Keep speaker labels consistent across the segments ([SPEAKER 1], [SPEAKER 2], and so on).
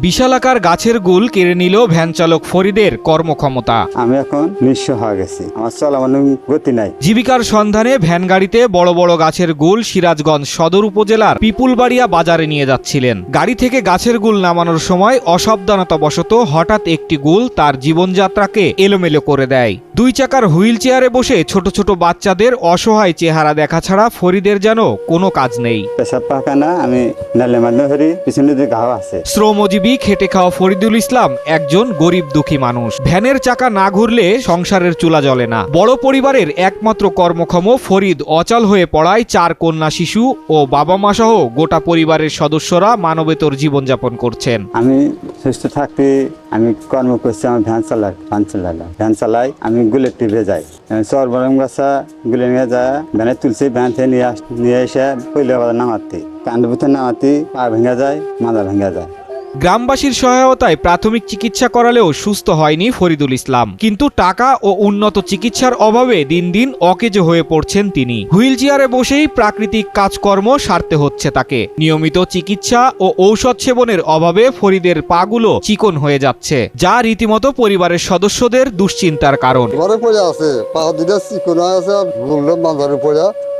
[SPEAKER 1] বিশালাকার গাছের গুল কেড়ে নিল ভ্যান চালক ফরিদের কর্মক্ষমতা।
[SPEAKER 2] আমি এখন নিঃস্ব হয়ে গেছি। আমার চলার গতি নাই।
[SPEAKER 1] জীবিকার সন্ধানে ভ্যান গাড়িতে বড় বড় গাছের গুল সিরাজগঞ্জ সদর উপজেলার পিপুলবাড়িয়া বাজারে নিয়ে যাচ্ছিলেন। গাড়ি থেকে গাছের গুল নামানোর সময় অসাবধানতাবশত হঠাৎ একটি গুল তার জীবনযাত্রাকে এলোমেলো করে দেয়। দুই চাকার হুইল চেয়ারে বসে ছোট ছোট বাচ্চাদের অসহায় চেহারা দেখা ছাড়া ফরিদের যেন কোনো কাজ নেই।
[SPEAKER 2] পেশাব পাখানা আমি নালে মাধ্যমে পিছনে যে ঘাও আছে।
[SPEAKER 1] শ্রমজীবী খেটে খাওয়া ফরিদুল ইসলাম একজন গরিব দুঃখী মানুষ। ভ্যানের চাকা না ঘুরলে সংসারের চুলা জ্বলে না। বড় পরিবারের একমাত্র কর্মক্ষম ফরিদ অচল হয়ে পড়ায় চার কন্যা শিশু ও বাবা মা সহ গোটা পরিবারের সদস্যরা মানবেতর জীবনযাপন করছেন।
[SPEAKER 2] আমি সুস্থ থাকতে আমি কর্ম করছি আমার ভ্যান চালাই ভ্যান চালালাম। ভ্যান চালাই আমি গুলের টিপে যাই চর বরম গাছা গুলে নিয়ে যায়, ভ্যানে তুলছি ভ্যান থেকে নিয়ে আস, নিয়ে এসে পইলে নামাতি। কান্ড কান্দপুতে নামাতি পা ভেঙে যায়, মাথা ভেঙে যায়।
[SPEAKER 1] গ্রামবাসীর সহায়তায় প্রাথমিক চিকিৎসা করালেও সুস্থ হয়নি ফরিদুল ইসলাম। কিন্তু টাকা ও উন্নত চিকিৎসার অভাবে দিন দিন অকেজো হয়ে পড়ছেন তিনি। হুইল চেয়ারে বসেই প্রাকৃতিক কাজকর্ম সারতে হচ্ছে তাকে। নিয়মিত চিকিৎসা ও ঔষধ সেবনের অভাবে ফরিদের পাগুলো চিকন হয়ে যাচ্ছে, যা রীতিমতো পরিবারের সদস্যদের দুশ্চিন্তার কারণ।
[SPEAKER 3] আছে, পা দুটা চিকনা আছে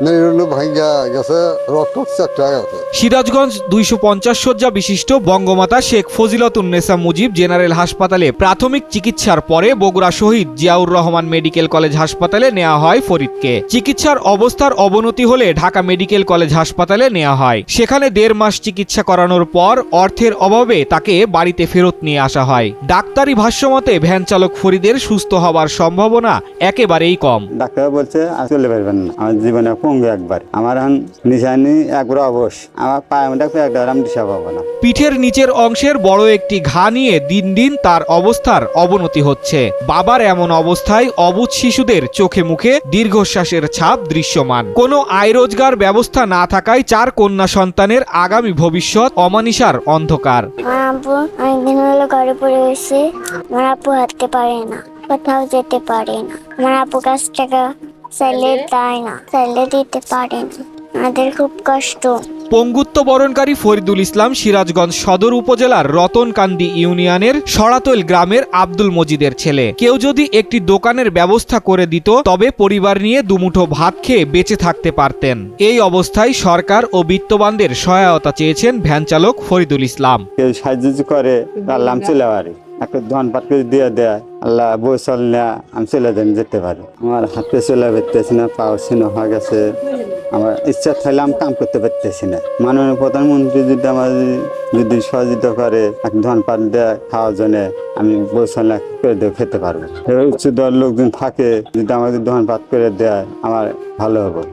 [SPEAKER 3] গুলো মাঝারে পড়ে মেরুলো ভাঙ্গা গেছে রক্ত চারটা গেছে।
[SPEAKER 1] সিরাজগঞ্জ দুইশো পঞ্চাশ শয্যা বিশিষ্ট বঙ্গমাতা শেখ ফজিলতুন্নেসা মুজিব জেনারেল হাসপাতালে প্রাথমিক চিকিৎসার পরে বগুড়া শহীদ জিয়াউর রহমান মেডিকেল কলেজ হাসপাতালে নেওয়া হয় ফরিদকে। চিকিৎসার অবস্থার অবনতি হলে ঢাকা মেডিকেল কলেজ হাসপাতালে নেওয়া হয়। সেখানে দেড় মাস চিকিৎসা করানোর পর অর্থের অভাবে তাকে বাড়িতে ফেরত নিয়ে আসা হয়। ডাক্তারি ভাষ্যমতে ভ্যান চালক ফরিদের সুস্থ হবার সম্ভাবনা একেবারেই কম।
[SPEAKER 2] ডাক্তার বলছে আর চলে পারবেন না। আমার জীবনে পঙ্গু একবার। আমার এখন নিশানি একবার অবশ। আমার পায়ে দিশা পাবো না।
[SPEAKER 1] পিঠের নিচের অংশের বড় একটি ঘা নিয়ে দিন দিন তার অবস্থার অবনতি হচ্ছে। বাবার এমন অবস্থায় অবুধ শিশুদের চোখে মুখে দীর্ঘশ্বাসের ছাপ দৃশ্যমান। কোনো আয় রোজগার ব্যবস্থা না থাকায় চার কন্যা সন্তানের আগামী ভবিষ্যৎ অমানিসার অন্ধকার।
[SPEAKER 4] আমার আব্বু অনেকদিন হলো ঘরে পড়ে গেছে আমার আব্বু হাঁটতে পারে না কোথাও যেতে পারে না। আমার আব্বু কাছ টাকা চাইলে দেয় না। চাইলে দিতে পারেনি। আমাদের খুব কষ্ট।
[SPEAKER 1] পঙ্গুত্ব বরণকারী ফরিদুল ইসলাম সিরাজগঞ্জ সদর উপজেলার রতনকান্দি ইউনিয়নের সরাতৈল গ্রামের আব্দুল মজিদের ছেলে। কেউ যদি একটি দোকানের ব্যবস্থা করে দিত, তবে পরিবার নিয়ে দুমুঠো ভাত খেয়ে বেঁচে থাকতে পারতেন। এই অবস্থায় সরকার ও বিত্তবানদের সহায়তা চেয়েছেন ভ্যান চালক ফরিদুল ইসলাম।
[SPEAKER 2] করে একটা ধন দিয়ে দেয়, আল্লাহ বই আমি চলে যেতে পারি। আমার হাতে চলে পারতেছি না পাও হয়ে গেছে। আমার ইচ্ছা থাকলে আমি কাম করতে পারতেছি না। মাননীয় প্রধানমন্ত্রী যদি আমার যদি- সহযোগিতা করে, এক ধন পাট দেয়, খাওয়ার জন্য আমি না করে দিয়ে খেতে পারব। উচ্চ দল লোকজন থাকে, যদি আমাদের ধন পাত করে দেয়, আমার ভালো হবে।